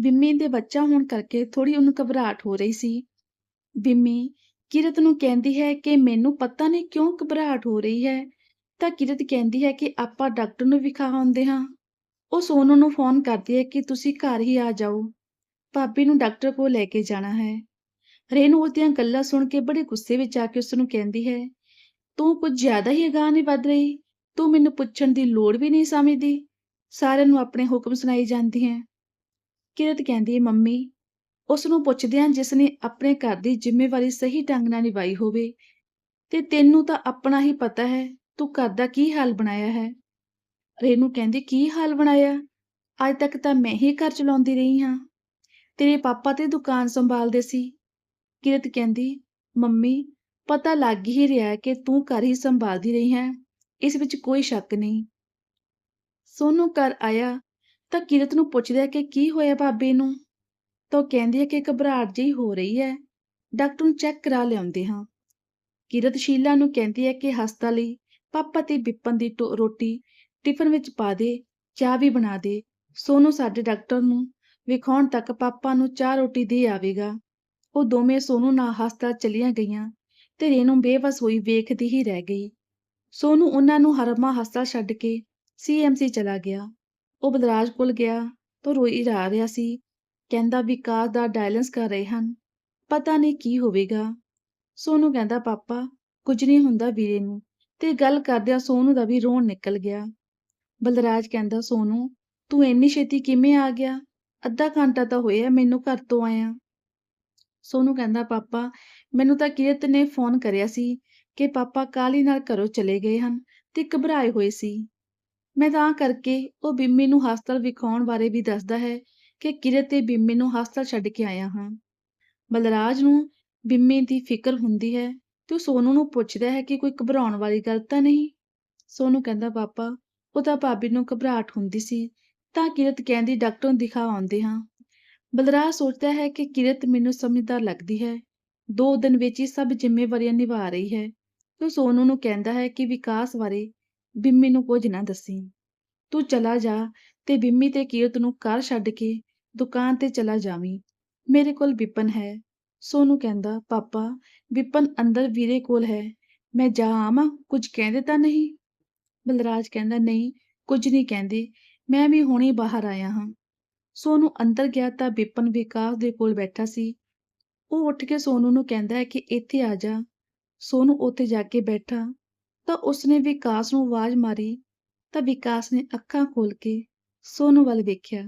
ਬਿੰਮੀ ਦੇ ਬੱਚਾ ਹੋਣ ਕਰਕੇ ਥੋੜੀ ਉਹਨੂੰ ਘਬਰਾਹਟ ਹੋ ਰਹੀ ਸੀ। ਬਿੰਮੀ, ਕਿਰਤ ਨੂੰ ਕਹਿੰਦੀ ਹੈ ਕਿ ਮੈਨੂੰ ਪਤਾ ਨਹੀਂ ਕਿਉਂ ਘਬਰਾਹਟ ਹੋ ਰਹੀ ਹੈ। ਤਾਂ ਕਿਰਤ ਕਹਿੰਦੀ ਹੈ ਕਿ ਆਪਾਂ ਡਾਕਟਰ ਨੂੰ ਵਿਖਾ ਆਉਂਦੇ ਹਾਂ। ਉਹ ਸੋਨੂ ਨੂੰ ਫੋਨ ਕਰਦੀ ਹੈ ਕਿ ਤੁਸੀਂ ਘਰ ਹੀ ਆ ਜਾਓ। ਭਾਬੀ ਨੂੰ ਡਾਕਟਰ ਕੋਲ ਲੈ ਕੇ ਜਾਣਾ ਹੈ। ਰੇਨੂ ਉਹਦੀਆਂ ਗੱਲਾਂ ਸੁਣ ਕੇ ਬੜੇ ਗੁੱਸੇ ਵਿੱਚ ਆ ਕੇ ਉਸ ਨੂੰ ਕਹਿੰਦੀ ਹੈ, ਤੂੰ ਕੁਝ ਜ਼ਿਆਦਾ ਹੀ ਅਗਾਂਹ ਨਹੀਂ ਵੱਧ ਰਹੀ। ਤੂੰ ਮੈਨੂੰ ਪੁੱਛਣ ਦੀ ਲੋੜ ਵੀ ਨਹੀਂ ਸਮਝਦੀ। ਸਾਰਿਆਂ ਨੂੰ ਆਪਣੇ ਹੁਕਮ ਸੁਣਾਈ ਜਾਂਦੀ ਹੈ। ਕਿਰਤ ਕਹਿੰਦੀ ਹੈ ਮੰਮੀ ਉਸ ਨੂੰ ਪੁੱਛਦੇ ਹਾਂ ਜਿਸ ਨੇ ਆਪਣੇ ਘਰ ਦੀ ਜ਼ਿੰਮੇਵਾਰੀ ਸਹੀ ਢੰਗ ਨਾਲ ਨਿਭਾਈ ਹੋਵੇ, ਤੇ ਤੈਨੂੰ ਤਾਂ ਆਪਣਾ ਹੀ ਪਤਾ ਹੈ, ਤੂੰ ਘਰ ਦਾ ਕੀ ਹਾਲ ਬਣਾਇਆ ਹੈ? ਰੇਨੂ ਕਹਿੰਦੀ, ਕੀ ਹਾਲ ਬਣਾਇਆ? ਅੱਜ ਤੱਕ ਤਾਂ ਮੈਂ ਹੀ ਘਰ ਚਲਾਉਂਦੀ ਰਹੀ ਹਾਂ। ਤੇਰੇ ਪਾਪਾ ਤੇ ਦੁਕਾਨ ਸੰਭਾਲਦੇ ਸੀ। ਕਿਰਤ ਕਹਿੰਦੀ, ਮੰਮੀ, ਪਤਾ ਲੱਗ ਹੀ ਰਿਹਾ ਕਿ ਤੂੰ ਘਰ ਹੀ ਸੰਭਾਲਦੀ ਰਹੀ ਹੈ, ਇਸ ਵਿੱਚ ਕੋਈ ਸ਼ੱਕ ਨਹੀਂ। ਸੋਨੂ ਘਰ ਆਇਆ ਤਾਂ ਕਿਰਤ ਨੂੰ ਪੁੱਛਦਾ ਹੈ ਕਿ ਕੀ ਹੋਇਆ ਭਾਬੀ ਨੂੰ? ਤਾਂ ਉਹ ਕਹਿੰਦੀ ਹੈ ਕਿ ਘਬਰਾਹਟ ਜਿਹੀ ਹੋ ਰਹੀ ਹੈ। ਡਾਕਟਰ ਨੂੰ ਚੈੱਕ ਕਰਾ ਲਿਆਉਂਦੇ ਹਾਂ। ਕਿਰਤ ਸ਼ੀਲਾ ਨੂੰ ਕਹਿੰਦੀ ਹੈ ਕਿ ਹਸਪਤਾਲ ਲਈ, ਪਾਪਾ ਤੇ ਬਿੱਪਨ ਦੀ ਟੋ- ਰੋਟੀ ਟਿਫਨ ਵਿੱਚ ਪਾ ਦੇ, ਚਾਹ ਵੀ ਬਣਾ ਦੇ। ਸੋਨੂ ਸਾਡੇ ਡਾਕਟਰ ਨੂੰ ਵਿਖਾਉਣ ਤੱਕ ਪਾਪਾ ਨੂੰ ਚਾਹ ਰੋਟੀ ਦੇ ਆਵੇਗਾ। ਉਹ ਦੋਵੇਂ ਸੋਨੂ ਨਾਲ ਹਸਪਤਾਲ ਚਲੀਆਂ ਗਈਆਂ ਤੇ ਰੇਨੂ ਬੇਵਸ ਹੋਈ ਵੇਖਦੀ ਹੀ ਰਹਿ ਗਈ। ਸੋਨੂ ਉਹਨਾਂ ਨੂੰ ਹਰਮਾ ਹਸਪਤਾਲ ਛੱਡ ਕੇ ਸੀਐਮਸੀ ਚਲਾ ਗਿਆ। ਉਹ ਬਲਰਾਜ ਕੋਲ ਗਿਆ ਤਾਂ ਰੋਈ ਜਾ ਰਿਹਾ ਸੀ। ਕਹਿੰਦਾ ਵਿਕਾਸ ਦਾ ਡਾਇਲੈਂਸ ਕਰ ਰਹੇ ਹਨ। ਪਤਾ ਨਹੀਂ ਕੀ ਹੋਵੇਗਾ। ਸੋਨੂੰ ਕਹਿੰਦਾ, ਪਾਪਾ, ਕੁਝ ਨਹੀਂ ਹੁੰਦਾ ਵੀਰੇ ਨੂੰ। ਤੇ ਗੱਲ ਕਰਦਿਆਂ ਸੋਨੂੰ ਦਾ ਵੀ ਰੋਣ ਨਿਕਲ ਗਿਆ। ਬਲਰਾਜ ਕਹਿੰਦਾ, ਸੋਨੂੰ, ਤੂੰ ਇੰਨੀ ਛੇਤੀ ਕਿਵੇਂ ਆ ਗਿਆ? ਅੱਧਾ ਘੰਟਾ ਤਾਂ ਹੋਇਆ ਮੈਨੂੰ ਘਰ ਤੋਂ ਆਇਆ। ਸੋਨੂੰ ਕਹਿੰਦਾ, ਪਾਪਾ, ਮੈਨੂੰ ਤਾਂ ਕਿਰਤ ਨੇ ਫੋਨ ਕਰਿਆ ਸੀ ਕਿ ਪਾਪਾ ਕਾਲੀ ਨਾਲ ਘਰੋਂ ਚਲੇ ਗਏ ਹਨ ਤੇ ਘਬਰਾਏ ਹੋਏ ਸੀ। ਮੈਂ ਤਾਂ ਕਰਕੇ ਉਹ ਬਿੰਮੀ ਨੂੰ ਹਸਪਤਾਲ ਵਿਖਾਉਣ ਬਾਰੇ ਵੀ ਦੱਸਦਾ ਹੈ ਕਿ ਕਿਰਤ ਤੇ ਬਿੰਮੀ ਨੂੰ ਹਸਪਤਾਲ ਛੱਡ ਕੇ ਆਇਆ ਹਾਂ। ਬਲਰਾਜ ਨੂੰ ਬਿੰਮੀ ਦੀ ਫਿਕਰ ਹੁੰਦੀ ਹੈ ਤੇ ਉਹ ਸੋਨੂ ਨੂੰ ਪੁੱਛਦਾ ਹੈ ਕਿ ਕੋਈ ਘਬਰਾਉਣ ਵਾਲੀ ਗੱਲ ਤਾਂ ਨਹੀਂ? ਸੋਨੂ ਕਹਿੰਦਾ, ਪਾਪਾ, ਉਹ ਤਾਂ ਭਾਬੀ ਨੂੰ ਘਬਰਾਹਟ ਹੁੰਦੀ ਸੀ, ਤਾਂ ਕਿਰਤ ਕਹਿੰਦੀ, ਡਾਕਟਰ ਨੂੰ ਦਿਖਾ ਆਉਂਦੇ ਹਾਂ। ਬਲਰਾਜ ਸੋਚਦਾ ਹੈ ਕਿ ਕਿਰਤ ਮੈਨੂੰ ਸਮਝਦਾਰ ਲੱਗਦੀ ਹੈ। ਦੋ ਦਿਨ ਵਿੱਚ ਹੀ ਸਭ ਜ਼ਿੰਮੇਵਾਰੀਆਂ ਨਿਭਾ ਰਹੀ ਹੈ ਤੇ ਸੋਨੂ ਨੂੰ ਕਹਿੰਦਾ ਹੈ ਕਿ ਵਿਕਾਸ ਬਾਰੇ ਬਿੰਮੀ ਨੂੰ ਕੁਝ ਨਾ ਦੱਸੀ। ਤੂੰ ਚਲਾ ਜਾ ਤੇ ਬਿੰਮੀ ਤੇ ਕੀਰਤ ਨੂੰ ਘਰ ਛੱਡ ਕੇ ਦੁਕਾਨ ਤੇ ਚਲਾ ਜਾਵੀਂ। ਮੇਰੇ ਕੋਲ ਵਿਪਨ ਹੈ। ਸੋਨੂੰ ਕਹਿੰਦਾ, ਪਾਪਾ, ਵਿਪਨ ਅੰਦਰ ਵੀਰੇ ਕੋਲ ਹੈ। ਮੈਂ ਜਾ ਆਵਾਂ, ਕੁਝ ਕਹਿੰਦੇ ਤਾਂ ਨਹੀਂ? ਬਲਰਾਜ ਕਹਿੰਦਾ, ਨਹੀਂ, ਕੁਝ ਨਹੀਂ ਕਹਿੰਦੇ। ਮੈਂ ਵੀ ਹੁਣੇ ਬਾਹਰ ਆਇਆ ਹਾਂ। ਸੋਨੂੰ ਅੰਦਰ ਗਿਆ ਤਾਂ ਵਿਪਨ ਵਿਕਾਸ ਦੇ ਕੋਲ ਬੈਠਾ ਸੀ। ਉਹ ਉੱਠ ਕੇ ਸੋਨੂੰ ਨੂੰ ਕਹਿੰਦਾ ਹੈ ਕਿ ਇੱਥੇ ਆ ਜਾ। ਸੋਨੂੰ ਉੱਥੇ ਜਾ ਕੇ ਬੈਠਾ। ਤਾਂ ਉਸਨੇ ਵਿਕਾਸ ਨੂੰ ਆਵਾਜ਼ ਮਾਰੀ ਤਾਂ ਵਿਕਾਸ ਨੇ ਅੱਖਾਂ ਖੋਲ ਕੇ ਸੋਨੂ ਵੱਲ ਵੇਖਿਆ।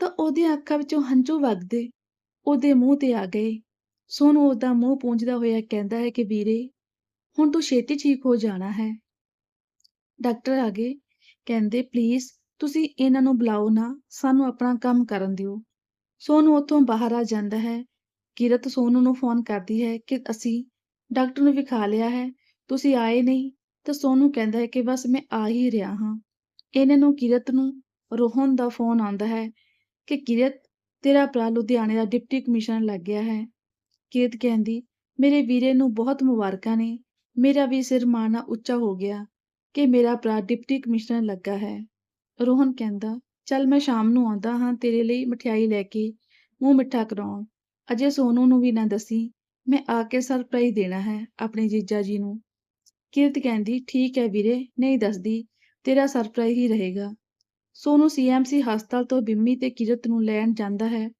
ਤਾਂ ਉਹਦੀਆਂ ਅੱਖਾਂ ਵਿੱਚੋਂ ਹੰਝੂ ਵਗਦੇ ਉਹਦੇ ਮੂੰਹ ਤੇ ਆ ਗਏ। ਸੋਨੂ ਉਹਦਾ ਮੂੰਹ ਪੂੰਝਦਾ ਹੋਇਆ ਕਹਿੰਦਾ ਹੈ ਕਿ ਵੀਰੇ, ਹੁਣ ਤੂੰ ਛੇਤੀ ਠੀਕ ਹੋ ਜਾਣਾ ਹੈ। ਡਾਕਟਰ ਆ ਗਏ, ਕਹਿੰਦੇ ਪਲੀਜ਼ ਤੁਸੀਂ ਇਹਨਾਂ ਨੂੰ ਬੁਲਾਓ ਨਾ, ਸਾਨੂੰ ਆਪਣਾ ਕੰਮ ਕਰਨ ਦਿਓ। ਸੋਨੂ ਉੱਥੋਂ ਬਾਹਰ ਆ ਜਾਂਦਾ ਹੈ। ਕਿਰਤ ਸੋਨੂ ਨੂੰ ਫੋਨ ਕਰਦੀ ਹੈ ਕਿ ਅਸੀਂ ਡਾਕਟਰ ਨੂੰ ਵਿਖਾ ਲਿਆ ਹੈ। ਤੁਸੀਂ ਆਏ ਨਹੀਂ, ਤਾਂ ਸੋਨੂ ਕਹਿੰਦਾ ਹੈ ਕਿ ਬਸ ਮੈਂ ਆ ਹੀ ਰਿਹਾ ਹਾਂ। ਇਹਨਾਂ ਨੂੰ ਕਿਰਤ ਨੂੰ ਰੋਹਨ ਦਾ ਫੋਨ ਆਉਂਦਾ ਹੈ ਕਿ ਕਿਰਤ, ਤੇਰਾ ਭਰਾ ਲੁਧਿਆਣੇ ਦਾ ਡਿਪਟੀ ਕਮਿਸ਼ਨਰ ਲੱਗ ਗਿਆ ਹੈ। ਕਿਰਤ ਕਹਿੰਦੀ, ਮੇਰੇ ਵੀਰੇ ਨੂੰ ਬਹੁਤ ਮੁਬਾਰਕਾਂ ਨੇ। ਮੇਰਾ ਵੀ ਸਿਰ ਮਾਣਾ ਉੱਚਾ ਹੋ ਗਿਆ ਕਿ ਮੇਰਾ ਭਰਾ ਡਿਪਟੀ ਕਮਿਸ਼ਨਰ ਲੱਗਾ ਹੈ। ਰੋਹਨ ਕਹਿੰਦਾ, ਚੱਲ ਮੈਂ ਸ਼ਾਮ ਨੂੰ ਆਉਂਦਾ ਹਾਂ, ਤੇਰੇ ਲਈ ਮਠਿਆਈ ਲੈ ਕੇ ਮੂੰਹ ਮਿੱਠਾ ਕਰਾਉਣ। ਅਜੇ ਸੋਨੂ ਨੂੰ ਵੀ ਨਾ ਦਸੀ, ਮੈਂ ਆ ਕੇ ਸਰਪ੍ਰਾਈਜ਼ ਦੇਣਾ ਹੈ ਆਪਣੇ ਜੀਜਾ ਜੀ ਨੂੰ। ਕਿਰਤ ਕਹਿੰਦੀ, ਠੀਕ ਹੈ ਵੀਰੇ, ਨਹੀਂ ਦੱਸਦੀ, ਤੇਰਾ ਸਰਪ੍ਰਾਈਜ਼ ਹੀ ਰਹੇਗਾ। ਸੋਨੂ ਸੀਐਮਸੀ ਹਸਪਤਾਲ ਤੋਂ ਬਿੰਮੀ ਤੇ ਕਿਰਤ ਨੂੰ ਲੈਣ ਜਾਂਦਾ ਹੈ।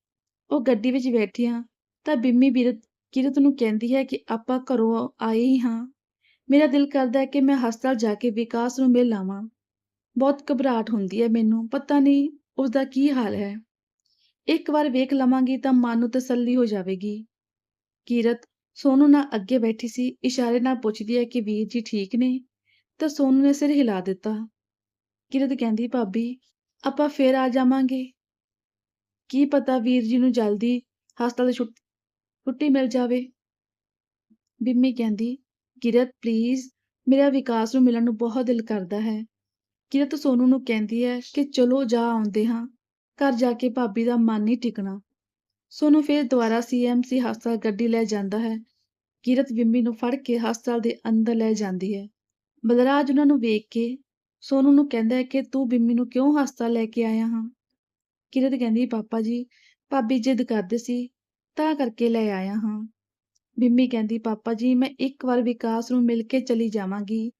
ਉਹ ਗੱਡੀ ਵਿੱਚ ਬੈਠੀਆਂ ਤਾਂ ਬਿੰਮੀ ਵੀਰਤ, ਕਿਰਤ ਨੂੰ ਕਹਿੰਦੀ ਹੈ ਕਿ ਆਪਾਂ ਘਰੋਂ ਆਏ ਹੀ ਹਾਂ। ਮੇਰਾ ਦਿਲ ਕਰਦਾ ਹੈ ਕਿ ਮੈਂ ਹਸਪਤਾਲ ਜਾ ਕੇ ਵਿਕਾਸ ਨੂੰ ਮਿਲ ਆਵਾਂ। ਬਹੁਤ ਘਬਰਾਹਟ ਹੁੰਦੀ ਹੈ ਮੈਨੂੰ, ਪਤਾ ਨਹੀਂ ਉਸ ਦਾ ਕੀ ਹਾਲ ਹੈ। ਇੱਕ ਵਾਰ ਵੇਖ ਲਵਾਂਗੀ ਤਾਂ ਮਨ ਨੂੰ ਤਸੱਲੀ ਹੋ ਜਾਵੇਗੀ। ਕੀਰਤ ਸੋਨੂ ਨਾਲ ਅੱਗੇ ਬੈਠੀ ਸੀ, ਇਸ਼ਾਰੇ ਨਾਲ ਪੁੱਛਦੀ ਹੈ ਕਿ ਵੀਰ ਜੀ ਠੀਕ ਨੇ? ਤਾਂ ਸੋਨੂ ਨੇ ਸਿਰ ਹਿਲਾ ਦਿੱਤਾ। ਕਿਰਤ ਕਹਿੰਦੀ, ਭਾਬੀ, ਆਪਾਂ ਫੇਰ ਆ ਜਾਵਾਂਗੇ। ਕੀ ਪਤਾ ਵੀਰ ਜੀ ਨੂੰ ਜਲਦੀ ਹਸਪਤਾਲ ਦੀ ਛੁੱਟੀ ਮਿਲ ਜਾਵੇ? ਬਿੰਮੀ ਕਹਿੰਦੀ, ਕਿਰਤ ਪਲੀਜ਼ ਮੇਰਾ ਵਿਕਾਸ ਨੂੰ ਮਿਲਣ ਨੂੰ ਬਹੁਤ ਦਿਲ ਕਰਦਾ ਹੈ। ਕਿਰਤ ਸੋਨੂ ਨੂੰ ਕਹਿੰਦੀ ਹੈ ਕਿ ਚਲੋ ਜਾ ਆਉਂਦੇ ਹਾਂ। ਘਰ ਜਾ ਕੇ ਭਾਬੀ ਦਾ ਮਨ ਨਹੀਂ ਟਿਕਣਾ। ਸੋਨੂੰ ਫਿਰ ਦੁਬਾਰਾ ਸੀਐਮਸੀ ਹਸਪਤਾਲ ਗੱਡੀ ਲੈ ਜਾਂਦਾ ਹੈ। ਕਿਰਤ ਬਿੰਮੀ ਨੂੰ ਫੜ ਕੇ ਹਸਪਤਾਲ ਦੇ ਅੰਦਰ ਲੈ ਜਾਂਦੀ ਹੈ। ਬਲਰਾਜ ਉਹਨਾਂ ਨੂੰ ਵੇਖ ਕੇ ਸੋਨੂੰ ਨੂੰ ਕਹਿੰਦਾ ਹੈ ਕਿ ਤੂੰ ਬਿੰਮੀ ਨੂੰ ਕਿਉਂ ਹਸਪਤਾਲ ਲੈ ਕੇ ਆਇਆ ਹਾਂ? ਕਿਰਤ ਕਹਿੰਦੀ, ਪਾਪਾ ਜੀ, ਭਾਬੀ ਜਿੱਦ ਕਰਦੇ ਸੀ, ਤਾਂ ਕਰਕੇ ਲੈ ਆਇਆ ਹਾਂ। ਬਿੰਮੀ ਕਹਿੰਦੀ, ਪਾਪਾ ਜੀ, ਮੈਂ ਇੱਕ ਵਾਰ ਵਿਕਾਸ ਨੂੰ ਮਿਲ ਕੇ ਚਲੀ ਜਾਵਾਂਗੀ।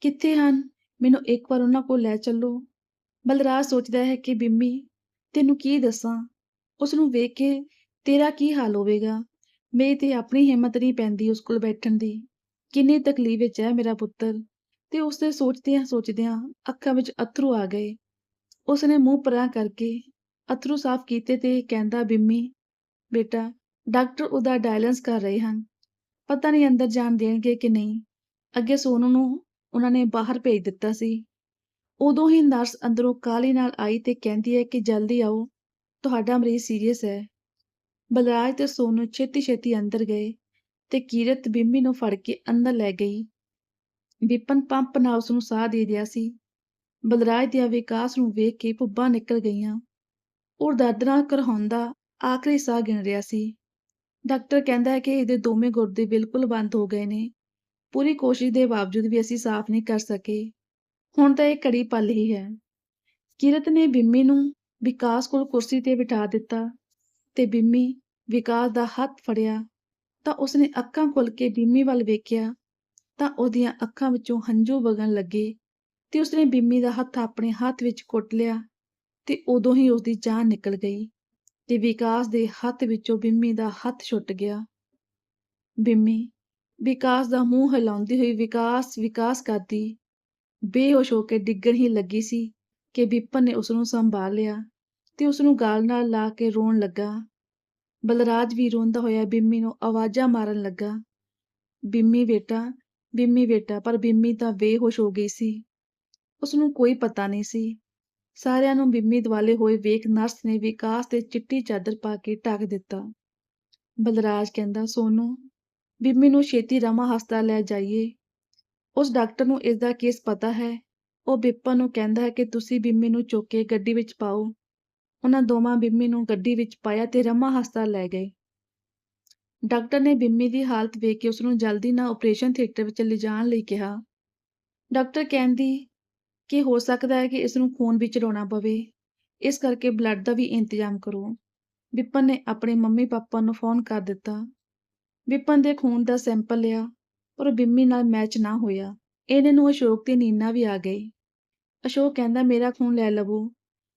ਕਿੱਥੇ ਹਨ? ਮੈਨੂੰ ਇੱਕ ਵਾਰ ਉਹਨਾਂ ਕੋਲ ਲੈ ਚੱਲੋ। ਬਲਰਾਜ ਸੋਚਦਾ ਹੈ ਕਿ ਬਿੰਮੀ ਤੈਨੂੰ ਕੀ ਦੱਸਾਂ? ਉਸ ਨੂੰ ਵੇਖ ਕੇ ਤੇਰਾ ਕੀ ਹਾਲ ਹੋਵੇਗਾ? ਮੇਰੀ ਤੇ ਆਪਣੀ ਹਿੰਮਤ ਨਹੀਂ ਪੈਂਦੀ ਉਸ ਕੋਲ ਬੈਠਣ ਦੀ। ਕਿੰਨੀ ਤਕਲੀਫ ਵਿੱਚ ਹੈ ਮੇਰਾ ਪੁੱਤਰ। ਤੇ ਉਸਦੇ ਸੋਚਦਿਆਂ ਸੋਚਦਿਆਂ ਅੱਖਾਂ ਵਿੱਚ ਅਥਰੂ ਆ ਗਏ। ਉਸਨੇ ਮੂੰਹ ਪਰਾਂ ਕਰਕੇ ਅਥਰੂ ਸਾਫ਼ ਕੀਤੇ ਤੇ ਕਹਿੰਦਾ, ਬਿੰਮੀ, ਬੇਟਾ, ਡਾਕਟਰ ਉਹਦਾ ਡਾਇਲੈਂਸ ਕਰ ਰਹੇ ਹਨ। ਪਤਾ ਨਹੀਂ ਅੰਦਰ ਜਾਣ ਦੇਣਗੇ ਕਿ ਨਹੀਂ। ਅੱਗੇ ਸੋਨੂ ਨੂੰ ਉਹਨਾਂ ਨੇ ਬਾਹਰ ਭੇਜ ਦਿੱਤਾ ਸੀ। ਉਦੋਂ ਹੀ ਨਰਸ ਅੰਦਰੋਂ ਕਾਲੀ ਨਾਲ ਆਈ ਤੇ ਕਹਿੰਦੀ ਹੈ ਕਿ ਜਲਦੀ ਆਓ। ਤੁਹਾਡਾ ਮਰੀਜ਼ ਸੀਰੀਅਸ ਹੈ। ਬਲਰਾਜ ਤੇ ਸੋਨੂ ਛੇਤੀ ਛੇਤੀ ਅੰਦਰ ਗਏ ਤੇ ਕੀਰਤ ਬਿੰਮੀ ਨੂੰ ਫੜ ਕੇ ਅੰਦਰ ਲੈ ਗਈ। ਵਿਪਨ ਪੰਪ ਨਾਲ ਉਸ ਨੂੰ ਸਾਹ ਦੇ ਰਿਹਾ ਸੀ। ਬਲਰਾਜ ਦੇ ਵਿਕਾਸ ਨੂੰ ਵੇਖ ਕੇ ਭੁੱਬਾਂ ਨਿਕਲ ਗਈਆਂ। ਉਹ ਦਰਦ ਨਾਲ ਕਰਹਾਉਂਦਾ ਆਖਰੀ ਸਾਹ ਗਿਣ ਰਿਹਾ ਸੀ। ਡਾਕਟਰ ਕਹਿੰਦਾ ਹੈ ਕਿ ਇਹਦੇ ਦੋਵੇਂ ਗੁਰਦੇ ਬਿਲਕੁਲ ਬੰਦ ਹੋ ਗਏ ਨੇ। ਪੂਰੀ ਕੋਸ਼ਿਸ਼ ਦੇ ਬਾਵਜੂਦ ਵੀ ਅਸੀਂ ਸਾਫ਼ ਨਹੀਂ ਕਰ ਸਕੇ। ਹੁਣ ਤਾਂ ਇਹ ਘੜੀ ਪਲ ਹੀ ਹੈ। ਕਿਰਤ ਨੇ ਬਿੰਮੀ ਨੂੰ ਵਿਕਾਸ ਕੋਲ ਕੁਰਸੀ ਤੇ ਬਿਠਾ ਦਿੱਤਾ ਤੇ ਬਿੰਮੀ ਵਿਕਾਸ ਦਾ ਹੱਥ ਫੜਿਆ, ਤਾਂ ਉਸਨੇ ਅੱਖਾਂ ਖੋਲ ਕੇ ਬਿੰਮੀ ਵੱਲ ਵੇਖਿਆ, ਤਾਂ ਉਹਦੀਆਂ ਅੱਖਾਂ ਵਿੱਚੋਂ ਹੰਝੂ ਵਗਣ ਲੱਗੇ ਤੇ ਉਸਨੇ ਬਿੰਮੀ ਦਾ ਹੱਥ ਆਪਣੇ ਹੱਥ ਵਿੱਚ ਕੁੱਟ ਲਿਆ ਤੇ ਉਦੋਂ ਹੀ ਉਸਦੀ ਜਾਨ ਨਿਕਲ ਗਈ ਤੇ ਵਿਕਾਸ ਦੇ ਹੱਥ ਵਿੱਚੋਂ ਬਿੰਮੀ ਦਾ ਹੱਥ ਛੁੱਟ ਗਿਆ। ਬਿੰਮੀ, ਵਿਕਾਸ ਦਾ ਮੂੰਹ ਹਿਲਾਉਂਦੀ ਹੋਈ ਵਿਕਾਸ ਵਿਕਾਸ ਕਰਦੀ, ਬੇਹੋਸ਼ ਹੋ ਕੇ ਡਿੱਗਣ ਹੀ ਲੱਗੀ ਸੀ ਕਿ ਵਿਪਨ ਨੇ ਉਸ ਨੂੰ ਸੰਭਾਲ ਲਿਆ। ਤੇ ਉਸ ਨੂੰ ਗਾਲ ਨਾਲ ਲਾ ਕੇ ਰੋਣ ਲੱਗਾ। ਬਲਰਾਜ ਵੀ ਰੋਂਦਾ ਹੋਇਆ ਬਿੰਮੀ ਨੂੰ ਆਵਾਜ਼ਾਂ ਮਾਰਨ ਲੱਗਾ। ਬਿੰਮੀ ਬੇਟਾ ਬਿੰਮੀ ਬੇਟਾ, ਪਰ ਬਿੰਮੀ ਤਾਂ ਬੇਹੋਸ਼ ਹੋ ਗਈ ਸੀ। ਉਸ ਨੂੰ ਕੋਈ ਪਤਾ ਨਹੀਂ ਸੀ। ਸਾਰਿਆਂ ਨੂੰ ਬਿੰਮੀ ਦੁਆਲੇ ਹੋਏ ਵੇਖ ਨਰਸ ਨੇ ਵਿਕਾਸ ਤੇ ਚਿੱਟੀ ਚਾਦਰ ਪਾ ਕੇ ਢੱਕ ਦਿੱਤਾ। ਬਲਰਾਜ ਕਹਿੰਦਾ, ਸੋਨੂ, ਬਿੰਮੀ ਨੂੰ ਛੇਤੀ ਰਮਾ ਹਸਪਤਾਲ ਲੈ ਜਾਈਏ। ਉਸ ਡਾਕਟਰ ਨੂੰ ਇਸ ਦਾ ਕੇਸ ਪਤਾ ਹੈ। ਉਹ ਬਿੱਪਨ ਨੂੰ ਕਹਿੰਦਾ ਹੈ ਕਿ ਤੁਸੀਂ ਬਿੰਮੀ ਨੂੰ ਚੁੱਕ ਕੇ ਗੱਡੀ ਵਿੱਚ ਪਾਓ। ਉਹਨਾਂ ਦੋਵਾਂ ਬਿੰਮੀ ਨੂੰ ਗੱਡੀ ਵਿੱਚ ਪਾਇਆ ਤੇ ਰਮਾ ਹਸਪਤਾਲ ਲੈ ਗਏ। ਡਾਕਟਰ ਨੇ ਬਿੰਮੀ ਦੀ ਹਾਲਤ ਵੇਖ ਕੇ ਉਸ ਨੂੰ ਜਲਦੀ ਨਾਲ ਆਪਰੇਸ਼ਨ ਥੀਏਟਰ ਵਿੱਚ ਲਿਜਾਣ ਲਈ ਕਿਹਾ। ਡਾਕਟਰ ਕਹਿੰਦੀ ਕਿ ਹੋ ਸਕਦਾ ਹੈ ਕਿ ਇਸ ਨੂੰ ਖੂਨ ਵਿੱਚ ਰੋਣਾ ਪਵੇ। ਇਸ ਕਰਕੇ ਬਲੱਡ ਦਾ ਵੀ ਇੰਤਜ਼ਾਮ ਕਰੋ। ਵਿਪਨ ਨੇ ਆਪਣੇ ਮੰਮੀ ਪਾਪਾ ਨੂੰ ਫੋਨ ਕਰ ਦਿੱਤਾ। ਵਿਪਨ ਦੇ ਖੂਨ ਦਾ ਸੈਂਪਲ ਲਿਆ, ਪਰ ਉਹ ਬਿੰਮੀ ਨਾਲ ਮੈਚ ਨਾ ਹੋਇਆ। ਇਹਨੇ ਨੂੰ ਅਸ਼ੋਕ ਤੇ ਨੀਨਾ ਵੀ ਆ ਗਏ। ਅਸ਼ੋਕ ਕਹਿੰਦਾ, ਮੇਰਾ ਖੂਨ ਲੈ ਲਵੋ।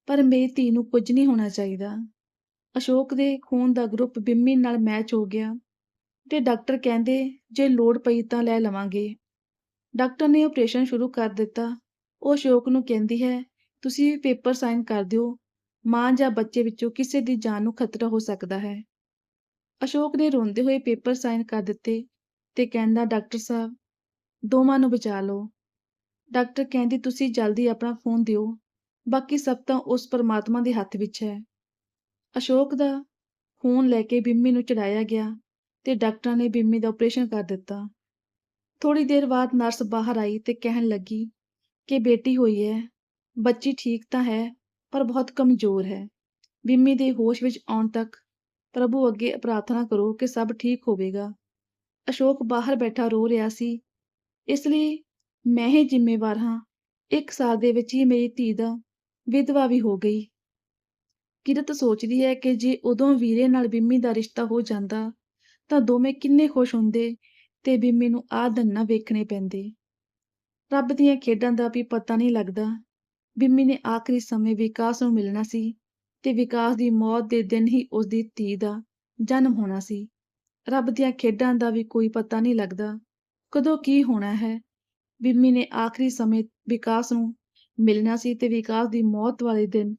ਪਰ ਮੇਰੀ ਧੀ ਨੂੰ ਕੁਝ ਨਹੀਂ ਹੋਣਾ ਚਾਹੀਦਾ। ਅਸ਼ੋਕ ਦੇ ਖੂਨ ਦਾ ਗਰੁੱਪ ਬਿੰਮੀ ਨਾਲ ਮੈਚ ਹੋ ਗਿਆ ਤੇ ਡਾਕਟਰ ਕਹਿੰਦੇ, ਜੇ ਲੋੜ ਪਈ ਤਾਂ ਲੈ ਲਵਾਂਗੇ। ਡਾਕਟਰ ਨੇ ਆਪਰੇਸ਼ਨ ਸ਼ੁਰੂ ਕਰ ਦਿੱਤਾ। ਉਹ ਅਸ਼ੋਕ ਨੂੰ ਕਹਿੰਦੀ ਹੈ, ਤੁਸੀਂ ਪੇਪਰ ਸਾਈਨ ਕਰ ਦਿਓ। ਮਾਂ ਜਾਂ ਬੱਚੇ ਵਿੱਚੋਂ ਕਿਸੇ ਦੀ ਜਾਨ ਨੂੰ ਖਤਰਾ ਹੋ ਸਕਦਾ ਹੈ। ਅਸ਼ੋਕ ਨੇ ਰੋਂਦੇ ਹੋਏ ਪੇਪਰ ਸਾਈਨ ਕਰ ਦਿੱਤੇ ਤੇ ਕਹਿੰਦਾ, ਡਾਕਟਰ ਸਾਹਿਬ, ਦੋਵਾਂ ਨੂੰ ਬਚਾ ਲਓ। ਡਾਕਟਰ ਕਹਿੰਦੀ, ਤੁਸੀਂ ਜਲਦੀ ਆਪਣਾ ਫੋਨ ਦਿਓ। ਬਾਕੀ ਸਭ ਤਾਂ ਉਸ ਪਰਮਾਤਮਾ ਦੇ ਹੱਥ ਵਿੱਚ ਹੈ। ਅਸ਼ੋਕ ਦਾ ਖੂਨ ਲੈ ਕੇ ਬਿੰਮੀ ਨੂੰ ਚੜਾਇਆ ਗਿਆ ਤੇ ਡਾਕਟਰਾਂ ਨੇ ਬਿੰਮੀ ਦਾ ਆਪਰੇਸ਼ਨ ਕਰ ਦਿੱਤਾ। ਥੋੜੀ ਦੇਰ ਬਾਅਦ ਨਰਸ ਬਾਹਰ ਆਈ ਤੇ ਕਹਿਣ ਲੱਗੀ ਕਿ ਬੇਟੀ ਹੋਈ ਹੈ, ਬੱਚੀ ਠੀਕ ਤਾਂ ਹੈ, ਪਰ ਬਹੁਤ ਕਮਜ਼ੋਰ ਹੈ। ਬਿੰਮੀ ਦੇ ਹੋਸ਼ ਵਿੱਚ ਆਉਣ ਤੱਕ ਪ੍ਰਭੂ ਅੱਗੇ ਪ੍ਰਾਰਥਨਾ ਕਰੋ ਕਿ ਸਭ ਠੀਕ ਹੋਵੇਗਾ। ਅਸ਼ੋਕ ਬਾਹਰ ਬੈਠਾ ਰੋ ਰਿਹਾ ਸੀ। ਇਸ ਲਈ ਮੈਂ ਹੀ ਜ਼ਿੰਮੇਵਾਰ ਹਾਂ। ਇੱਕ ਸਾਲ ਦੇ ਵਿੱਚ ਹੀ ਮੇਰੀ ਧੀ ਦਾ ਵਿਧਵਾ ਵੀ ਹੋ ਗਈ। ਕਿਰਤ ਸੋਚਦੀ ਹੈ ਕਿ ਜੇ ਉਦੋਂ ਵੀਰੇ ਨਾਲ ਬਿੰਮੀ ਦਾ ਰਿਸ਼ਤਾ ਹੋ ਜਾਂਦਾ, ਤਾਂ ਦੋਵੇਂ ਕਿੰਨੇ ਖੁਸ਼ ਹੁੰਦੇ ਤੇ ਬਿੰਮੀ ਨੂੰ ਆਹ ਦਿਨ ਨਾ ਵੇਖਣੇ ਪੈਂਦੇ। ਰੱਬ ਦੀਆਂ ਖੇਡਾਂ ਦਾ ਵੀ ਪਤਾ ਨਹੀਂ ਲੱਗਦਾ। ਬਿੰਮੀ ਨੇ ਆਖਰੀ ਸਮੇਂ ਵਿਕਾਸ ਨੂੰ ਮਿਲਣਾ ਸੀ ਤੇ ਵਿਕਾਸ ਦੀ ਮੌਤ ਦੇ ਦਿਨ ਹੀ ਉਸ ਦੀ ਧੀ ਦਾ ਜਨਮ ਹੋਣਾ ਸੀ। ਰੱਬ ਦੀਆਂ ਖੇਡਾਂ ਦਾ ਵੀ ਕੋਈ ਪਤਾ ਨਹੀਂ ਲੱਗਦਾ। ਕਦੋਂ ਕੀ ਹੋਣਾ ਹੈ? ਬਿੰਮੀ ਨੇ ਆਖਰੀ ਸਮੇਂ ਵਿਕਾਸ ਨੂੰ ਮਿਲਣਾ ਸੀ ਤੇ ਵਿਕਾਸ ਦੀ ਮੌਤ ਵਾਲੇ ਦਿਨ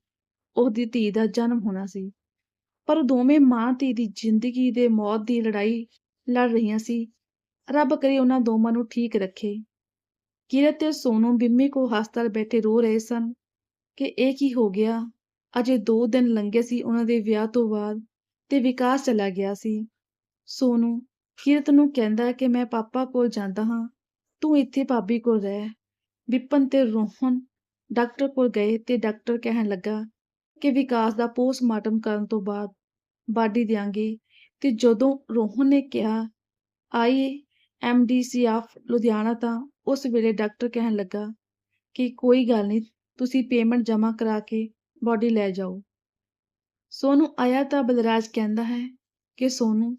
ਉਹਦੀ ਧੀ ਦਾ ਜਨਮ ਹੋਣਾ ਸੀ। ਪਰ ਦੋਵੇਂ ਮਾਂ ਧੀ ਦੀ ਜ਼ਿੰਦਗੀ ਦੇ ਮੌਤ ਦੀ ਲੜਾਈ ਲੜ ਰਹੀਆਂ ਸੀ। ਰੱਬ ਕਰੇ ਉਹਨਾਂ ਦੋਵਾਂ ਨੂੰ ਠੀਕ ਰੱਖੇ। ਕਿਰਤ ਤੇ ਸੋਨੂ ਬਿੰਮੀ ਕੋ ਹਸਪਤਾਲ ਬੈਠੇ ਰੋ ਰਹੇ ਸਨ ਕਿ ਇਹ ਕੀ ਹੋ ਗਿਆ? ਅਜੇ 2 ਦਿਨ ਲੰਘੇ ਸੀ ਉਹਨਾਂ ਦੇ ਵਿਆਹ ਤੋਂ ਬਾਅਦ ਤੇ ਵਿਕਾਸ ਚਲਾ ਗਿਆ ਸੀ। ਸੋਨੂ, ਕਿਰਤ ਨੂੰ ਕਹਿੰਦਾ ਕਿ ਮੈਂ ਪਾਪਾ ਕੋਲ ਜਾਂਦਾ ਹਾਂ, ਤੂੰ ਇੱਥੇ ਭਾਬੀ ਕੋਲ ਰਹਿ। ਵਿਪਨ ਤੇ ਰੋਹਨ ਡਾਕਟਰ ਕੋਲ ਗਏ ਤੇ ਡਾਕਟਰ ਕਹਿਣ ਲੱਗਾ ਕਿ ਵਿਕਾਸ ਦਾ ਪੋਸਟਮਾਰਟਮ ਕਰਨ ਤੋਂ ਬਾਅਦ ਬਾਡੀ ਦਿਆਂਗੇ ਤੇ ਜਦੋਂ ਰੋਹਨ ਨੇ ਕਿਹਾ, ਆਈ ਐਮਡੀਸੀ ਆਫ ਲੁਧਿਆਣਾ ਤਾਂ ਉਸ ਵੇਲੇ ਡਾਕਟਰ ਕਹਿਣ ਲੱਗਾ ਕਿ ਕੋਈ ਗੱਲ ਨਹੀਂ, ਤੁਸੀਂ ਪੇਮੈਂਟ ਜਮ੍ਹਾਂ ਕਰਾ ਕੇ ਬਾਡੀ ਲੈ ਜਾਓ। ਸੋਨੂੰ ਆਇਆ ਤਾਂ ਬਲਰਾਜ ਕਹਿੰਦਾ ਹੈ ਕਿ ਸੋਨੂੰ,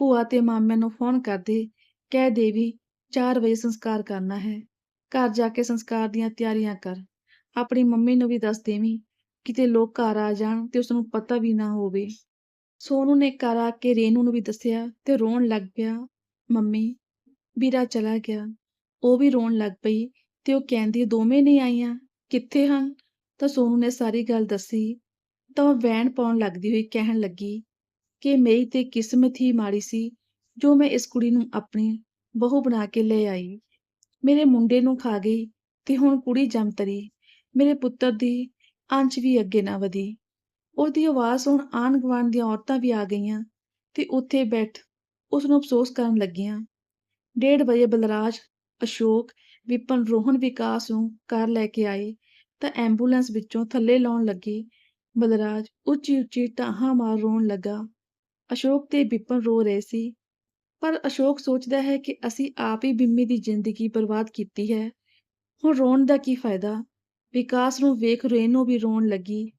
ਭੂਆ ਤੇ ਮਾਮਿਆਂ ਨੂੰ ਫੋਨ ਕਰਦੇ ਕਹਿ ਦੇਵੀ 4 ਵਜੇ ਸੰਸਕਾਰ ਕਰਨਾ ਹੈ, ਘਰ ਜਾ ਕੇ ਸੰਸਕਾਰ ਦੀਆਂ ਤਿਆਰੀਆਂ ਕਰ। ਆਪਣੀ ਮੰਮੀ ਨੂੰ ਵੀ ਦੱਸ ਦੇਵੀਂ, ਕਿਤੇ ਲੋਕ ਘਰ ਆ ਜਾਣ ਤੇ ਉਸ ਨੂੰ ਪਤਾ ਵੀ ਨਾ ਹੋਵੇ। ਸੋਨੂ ਨੇ ਘਰ ਆ ਕੇ ਰੇਨੂ ਨੂੰ ਵੀ ਦੱਸਿਆ ਤੇ ਰੋਣ ਲੱਗ ਪਿਆ। ਮੰਮੀ, ਵੀਰਾ ਚਲਾ ਗਿਆ। ਉਹ ਵੀ ਰੋਣ ਲੱਗ ਪਈ ਤੇ ਉਹ ਕਹਿੰਦੀ, ਦੋਵੇਂ ਨਹੀਂ ਆਈਆਂ? ਕਿੱਥੇ ਹਨ? ਤਾਂ ਸੋਨੂ ਨੇ ਸਾਰੀ ਗੱਲ ਦੱਸੀ। ਤਾਂ ਉਹ ਵੈਣ ਪਾਉਣ ਲੱਗਦੀ ਹੋਈ ਕਹਿਣ ਲੱਗੀ ਕਿ ਮੇਰੀ ਤੇ ਕਿਸਮਤ ਹੀ ਮਾੜੀ ਸੀ, ਜੋ ਮੈਂ ਇਸ ਕੁੜੀ ਨੂੰ ਆਪਣੀ ਬਹੂ ਬਣਾ ਕੇ ਲੈ ਆਈ। ਮੇਰੇ ਮੁੰਡੇ ਨੂੰ ਖਾ ਗਈ ਤੇ ਹੁਣ ਕੁੜੀ ਜੰਮ ਤਰੀ। ਮੇਰੇ ਪੁੱਤਰ ਦੀ ਅੰਸ਼ ਵੀ ਅੱਗੇ ਨਾ ਵਧੀ। ਉਹਦੀ ਆਵਾਜ਼ ਸੁਣ ਆਣ ਗੁਆਂਢ ਦੀਆਂ ਔਰਤਾਂ ਵੀ ਆ ਗਈਆਂ ਤੇ ਉੱਥੇ ਬੈਠ ਉਸ ਨੂੰ ਅਫਸੋਸ ਕਰਨ ਲੱਗੀਆਂ। ਡੇਢ ਵਜੇ ਬਲਰਾਜ, ਅਸ਼ੋਕ, ਵਿਪਨ, ਰੋਹਨ ਵਿਕਾਸ ਨੂੰ ਕਾਰ ਲੈ ਕੇ ਆਏ ਤਾਂ ਐਂਬੂਲੈਂਸ ਵਿੱਚੋਂ ਥੱਲੇ ਲਾਉਣ ਲੱਗੇ। ਬਲਰਾਜ ਉੱਚੀ ਉੱਚੀ ਟਾਹਾਂ ਮਾਰ ਰੋਣ ਲੱਗਾ। ਅਸ਼ੋਕ ਤੇ ਵਿਪਨ ਰੋ ਰਹੇ ਸੀ। ਪਰ ਅਸ਼ੋਕ ਸੋਚਦਾ ਹੈ ਕਿ ਅਸੀਂ ਆਪ ਹੀ ਬਿੰਮੀ ਦੀ ਜ਼ਿੰਦਗੀ ਬਰਬਾਦ ਕੀਤੀ ਹੈ। ਹੁਣ ਰੋਣ ਦਾ ਕੀ ਫਾਇਦਾ? ਵਿਕਾਸ ਨੂੰ ਵੇਖ ਰੇਨੂ ਵੀ ਰੋਣ ਲੱਗੀ।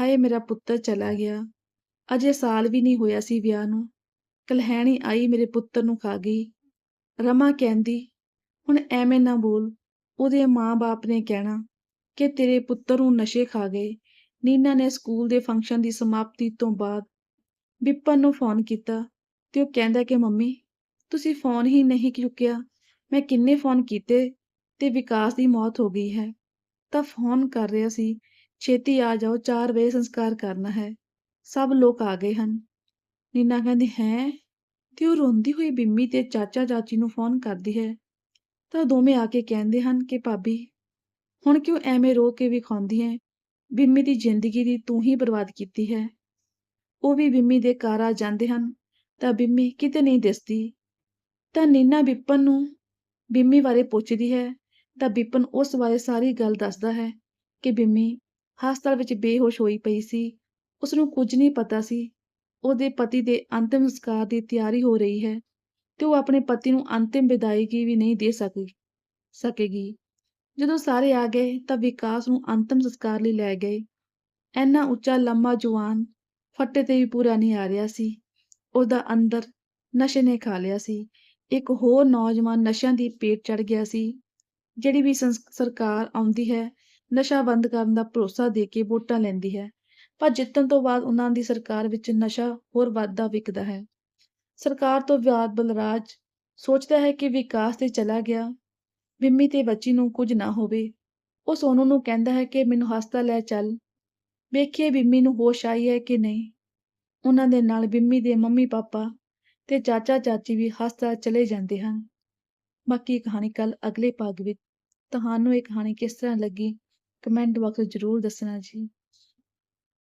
ਹਾਏ, ਮੇਰਾ ਪੁੱਤਰ ਚਲਾ ਗਿਆ। ਅਜੇ ਸਾਲ ਵੀ ਨਹੀਂ ਹੋਇਆ ਸੀ ਵਿਆਹ ਨੂੰ। ਕਲਹਿਣੀ ਆਈ ਮੇਰੇ ਪੁੱਤਰ ਨੂੰ ਖਾ ਗਈ। ਰਮਾ ਕਹਿੰਦੀ, ਹੁਣ ਐਵੇਂ ਨਾ ਬੋਲ। ਉਹਦੇ ਮਾਂ-ਬਾਪ ਨੇ ਕਹਿਣਾ ਕਿ ਤੇਰੇ ਪੁੱਤਰ ਨੂੰ ਨਸ਼ੇ ਖਾ ਗਏ। ਨੀਨਾ ਨੇ ਸਕੂਲ ਦੇ ਫੰਕਸ਼ਨ ਦੀ ਸਮਾਪਤੀ ਤੋਂ ਬਾਅਦ ਵਿਪਨ ਨੂੰ ਫੋਨ ਕੀਤਾ ਤੇ ਉਹ ਕਹਿੰਦਾ ਕਿ, ਮੰਮੀ, ਤੁਸੀਂ ਫੋਨ ਹੀ ਨਹੀਂ ਚੁੱਕਿਆ। ਮੈਂ ਕਿੰਨੇ ਫੋਨ ਕੀਤੇ ਤੇ ਵਿਕਾਸ ਦੀ ਮੌਤ ਹੋ ਗਈ ਹੈ। ਤਾਂ ਫੋਨ ਕਰ ਰਿਹਾ ਸੀ, ਛੇਤੀ ਆ ਜਾਓ 4 ਵਜੇ ਸੰਸਕਾਰ ਕਰਨਾ ਹੈ। ਸਭ ਲੋਕ ਆ ਗਏ ਹਨ। ਨੀਨਾ ਕਹਿੰਦੀ, ਹੈ? ਤੇ ਉਹ ਰੋਂਦੀ ਹੋਈ ਬਿੰਮੀ ਤੇ ਚਾਚਾ ਚਾਚੀ ਨੂੰ ਫੋਨ ਕਰਦੀ ਹੈ। ਤਾਂ ਦੋਵੇਂ ਆ ਕੇ ਕਹਿੰਦੇ ਹਨ ਕਿ, ਭਾਬੀ, ਹੁਣ ਕਿਉਂ ਐਵੇਂ ਰੋ ਕੇ ਵਿਖਾਉਂਦੀ ਹੈ? ਬਿੰਮੀ ਦੀ ਜ਼ਿੰਦਗੀ ਦੀ ਤੂੰ ਹੀ ਬਰਬਾਦ ਕੀਤੀ ਹੈ। ਉਹ ਵੀ ਬਿੰਮੀ ਦੇ ਘਰ ਆ ਜਾਂਦੇ ਹਨ। ਤਾਂ ਬਿੰਮੀ ਕਿਤੇ ਨਹੀਂ ਦਿਸਦੀ। ਤਾਂ ਨੀਨਾ ਵਿਪਨ ਨੂੰ ਬਿੰਮੀ ਬਾਰੇ ਪੁੱਛਦੀ ਹੈ ਤਾਂ ਬਿਪਨ ਉਸ ਬਾਰੇ ਸਾਰੀ ਗੱਲ ਦੱਸਦਾ ਹੈ ਕਿ ਬਿੰਮੀ ਹਸਪਤਾਲ ਵਿੱਚ ਬੇਹੋਸ਼ ਹੋਈ ਪਈ ਸੀ। ਉਸ ਨੂੰ ਕੁਝ ਨਹੀਂ ਪਤਾ ਸੀ। ਉਹਦੇ ਪਤੀ ਦੇ ਅੰਤਿਮ ਸੰਸਕਾਰ ਦੀ ਤਿਆਰੀ ਹੋ ਰਹੀ ਹੈ ਤੇ ਉਹ ਆਪਣੇ ਪਤੀ ਨੂੰ ਅੰਤਿਮ ਵਿਦਾਇਗੀ ਵੀ ਨਹੀਂ ਦੇ ਸਕੀ, ਸਕੇਗੀ। ਜਦੋਂ ਸਾਰੇ ਆ ਗਏ ਤਾਂ ਵਿਕਾਸ ਨੂੰ ਅੰਤਿਮ ਸੰਸਕਾਰ ਲਈ ਲੈ ਗਏ। ਐਨਾ ਉੱਚਾ ਲੰਮਾ ਜਵਾਨ ਫੱਟੇ ਤੇ ਵੀ ਪੂਰਾ ਨਹੀਂ ਆ ਰਿਹਾ ਸੀ। ਉਹਦਾ ਅੰਦਰ ਨਸ਼ੇ ਨੇ ਖਾ ਲਿਆ ਸੀ। ਇੱਕ ਹੋਰ ਨੌਜਵਾਨ ਨਸ਼ਿਆਂ ਦੀ ਪੇਟ ਚੜ ਗਿਆ ਸੀ। ਜਿਹੜੀ ਵੀ ਸੰਸ- ਸਰਕਾਰ ਆਉਂਦੀ ਹੈ, ਨਸ਼ਾ ਬੰਦ ਕਰਨ ਦਾ ਭਰੋਸਾ ਦੇ ਕੇ ਵੋਟਾਂ ਲੈਂਦੀ ਹੈ, ਪਰ ਜਿੱਤਣ ਤੋਂ ਬਾਅਦ ਉਹਨਾਂ ਦੀ ਸਰਕਾਰ ਵਿੱਚ ਨਸ਼ਾ ਹੋਰ ਵੱਧਦਾ ਵਿਕਦਾ ਹੈ। ਸਰਕਾਰ ਤੋਂ ਬਾਅਦ ਬਲਰਾਜ ਸੋਚਦਾ ਹੈ ਕਿ ਵਿਕਾਸ ਤੇ ਚਲਾ ਗਿਆ ਬਿੰਮੀ ਤੇ ਬੱਚੀ ਨੂੰ ਕੁਝ ਨਾ ਹੋਵੇ। ਉਹ ਸੋਨੂ ਨੂੰ ਕਹਿੰਦਾ ਹੈ ਕਿ ਮੈਨੂੰ ਹਸਪਤਾਲ ਲੈ ਚੱਲ। ਵੇਖੀਏ ਬਿੰਮੀ ਨੂੰ ਹੋਸ਼ ਆਈ ਹੈ ਕਿ ਨਹੀਂ। ਉਹਨਾਂ ਦੇ ਨਾਲ ਬਿੰਮੀ ਦੇ ਮੰਮੀ ਪਾਪਾ ਤੇ ਚਾਚਾ ਚਾਚੀ ਵੀ ਹਸਪਤਾਲ ਚਲੇ ਜਾਂਦੇ ਹਨ। ਬਾਕੀ ਕਹਾਣੀ ਕੱਲ ਅਗਲੇ ਭਾਗ ਵਿੱਚ ਤੁਹਾਨੂੰ ਇਹ ਕਹਾਣੀ ਕਿਸ ਤਰ੍ਹਾਂ ਲੱਗੀ? ਕਮੈਂਟ ਬਾਕਸ ਵਿੱਚ ਜ਼ਰੂਰ ਦੱਸਣਾ ਜੀ।